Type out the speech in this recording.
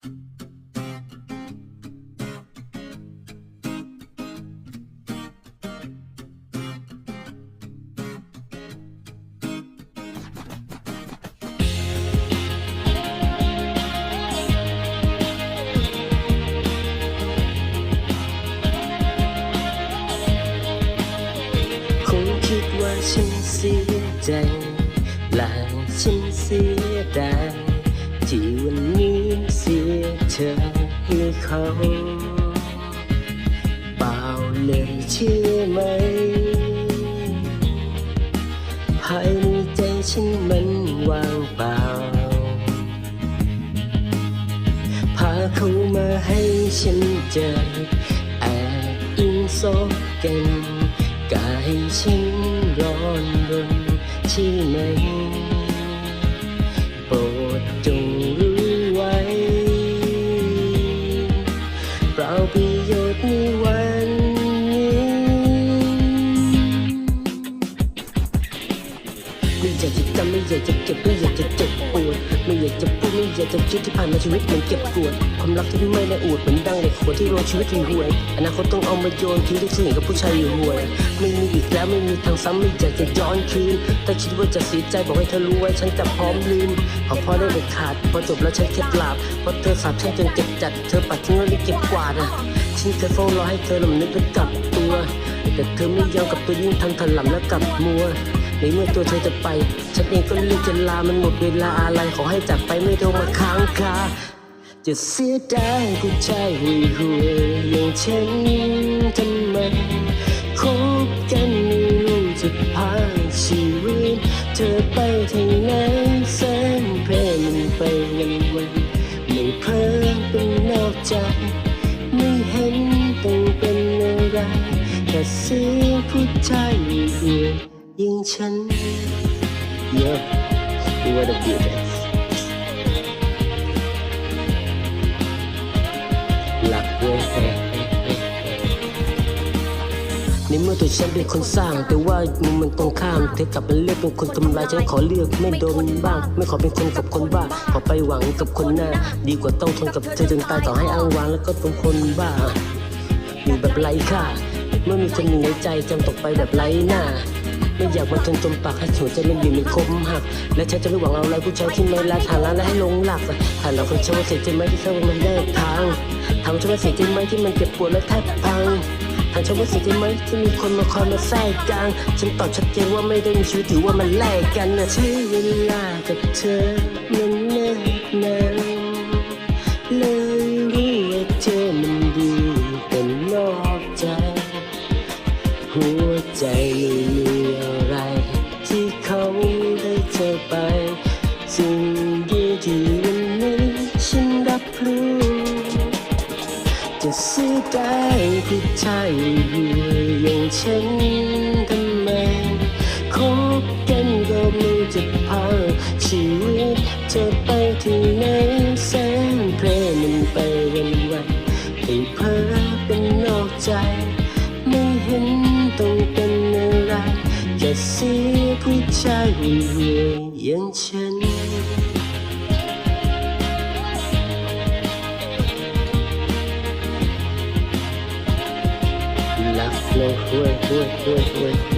คงคิดว่าฉันเสียใจและฉันเสียดายที่วันนี้เสียเธอให้เขาเปล่าเลยเชื่อไหม ภายในใจฉันมันว่างเปล่า พาเขามาให้ฉันเจอแอบอิงซบกันกายฉันร้อนรนใช่ไหมากจะจำไม่อยากจะเก็บไม่อยากจะเจ็บปวดไม่อยากจะพูดไม่อยากจะคิดที่ผ่านมาชีวิตมันเก็บปวดความรักที่ไม่ได้อวดเหมือนดังเด็กขวดที่รยชีวิตที่ห่วยอนาคตต้องเอามาโยนทิ้งที่สี่ยงกับผู้ชายอยู่ห่วย ไม่มีอีกแล้วไม่มีทางซ้ำไม่อยากจะย้อนคืนแต่คิดว่าจะเสียใจบอกให้เธอรู้ไว้ฉันจะพร้อมลืมขอพอได้เด็ดขาดพอจบแล้วฉันเคล็ดลับเพราะเธอสาบฉันจนเจ็บจัดเธอปัดทิ้งแล้วรีบเก็บกวาดอะฉันเคยเฝ้ารอให้เธอลำนึกไปกลับตัว แต่เธอไม่ยอมกับตัวยิ่งทำถลำแล้วกลับมัว ในเมื่อตัวเธอจะไป ฉันเองก็รีบจะลา มันหมดเวลาอะไรขอให้จากไปไม่ต้องมาค้างคาจะเสียดายผู้ชายห่วยห่วยอย่างฉันทำไมคบกันไม่รู้จะพาชีวิต เธอไปทางไหนแสนเพลมันไปวันวันไม่เพ้อเป็นนอกใจไม่เห็นต้องเป็นอะไรแค่เสียผู้ชายห่วยห่วย อย่างฉัน Yo, you wanna be this หลักเว้ยในเมื่อตัวฉันเป็นคนสร้าง แต่ว่ามึงมันตรงข้าม เธอกลับมาเลือกเป็นคนทำลาย ฉันขอเลือกไม่โดนบ้าง ไม่ขอเป็นคนกับคนบ้า ขอไปหวังกับคนหน้า ดีกว่าต้องทนกับเธอจนตายต่อให้อ้างว้างแล้วก็เป็นคนบ้า อยู่แบบไร้ค่า เมื่อมีคนหนึ่งในใจจำตกไปแบบไร้หน้า ไม่อยากมาทนจมปากให้หัวใจมันอยู่ในคมหัก และฉันจะไม่หวังเอาอะไรผู้ชายที่ไม่รักฐานะและให้ลงหลักถ้าเราคนเชื่อว่าเสียใจไหมที่เข้ามันได้ทางทำฉันว่าเสียใจไหมที่มันเจ็บปวดและแทบพังถามฉันว่าเสียใจไหมที่มีคนมาคอยมาแทรกกลาง ฉันตอบชัดเจนว่าไม่ได้มีชีวิตถือว่ามันแลกกันนะใช้เวลากับเธอมันเนิ่น ใจไม่มีอะไร ที่เขาได้เธอไป สิ่งดีที่วันนี้ฉันรับรู้ จะเสียดายผู้ชายอยู่อย่างฉัน แค่เสียผู้ชายห่วยๆอย่างฉันรักเลยห่วยห่วยห่วยห่วย